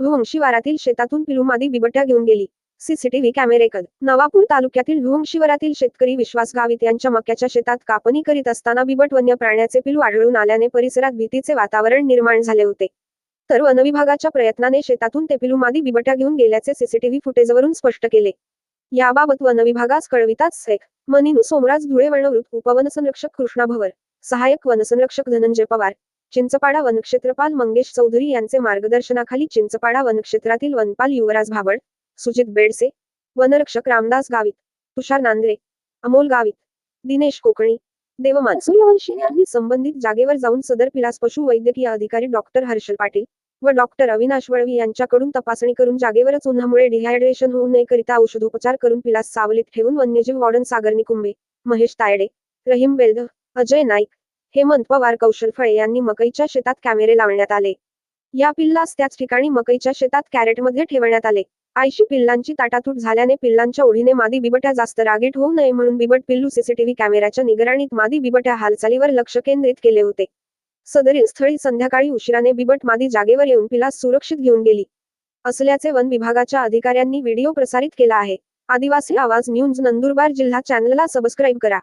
भोंग शेतातून पिलुमादी बिबट्या घेऊन गेली. सीसीटीव्ही कॅमेरेकद नवापूर तालुक्यातील भोंग शेतकरी विश्वास गावित यांच्या मक्याच्या शेतात कापणी करीत असताना बिबट वन्य प्राण्याचे पिलू आढळून आल्याने परिसरात भीतीचे वातावरण निर्माण झाले होते. तर वनविभागाच्या प्रयत्नाने शेतातून ते पिलूमादी बिबट्या घेऊन गेल्याचे सीसीटीव्ही फुटेजवरून स्पष्ट केले. याबाबत वनविभागास कळविताच सेख मनिनू सोमराज धुळे वर्णवृत्त उपवनसंरक्षक कृष्णा भवर सहाय्यक वनसंरक्षक धनंजय पवार चिंचपाडा वनक्षेत्रपाल मंगेश चौधरी यांचे मार्गदर्शनाखाली चिंचपाडा वनक्षेत्रातील वनपाल युवराज भावड सुजित बेडसे वनरक्षक रामदास गावित तुषार नांद्रे अमोल गावित दिनेश कोकणी देवमान सूर्यवंशी यांनी संबंधित जागेवर जाऊन सदर पिलास पशु वैद्यकीय अधिकारी डॉक्टर हर्षल पाटील व डॉक्टर अविनाश वळवी यांच्याकडून तपासणी करून जागेवरच उन्हामुळे डिहायड्रेशन होऊ नये करिता औषधोपचार करून पिलास सावलीत ठेवून वन्यजीव वॉर्डन सागर निकुंबे महेश तायडे रहीम बेलध अजय नाईक हेमंत पवार कौशल फळे यांनी मकईच्या शेतात कॅमेरे लावण्यात आले. या पिल्लास त्याच ठिकाणी मकईच्या शेतात कॅरेटमध्ये ठेवण्यात आले. आयशी पिल्लांची ताटातूट झाल्याने पिल्लांच्या ओढीने मादी बिबट्या जास्त रागीट होऊ नये म्हणून बिबट पिल्लू सीसीटीव्ही कॅमेऱ्याच्या निगराणीत मादी बिबट्या हालचालीवर लक्ष केंद्रित केले होते. सदरील स्थळी संध्याकाळी उशिराने बिबट मादी जागेवर येऊन पिलास सुरक्षित घेऊन गेली. असल्याचे वन विभागाच्या अधिकाऱ्यांनी व्हिडिओ प्रसारित केला आहे. आदिवासी आवाज न्यूज नंदुरबार जिल्हा चॅनलला सबस्क्राईब करा.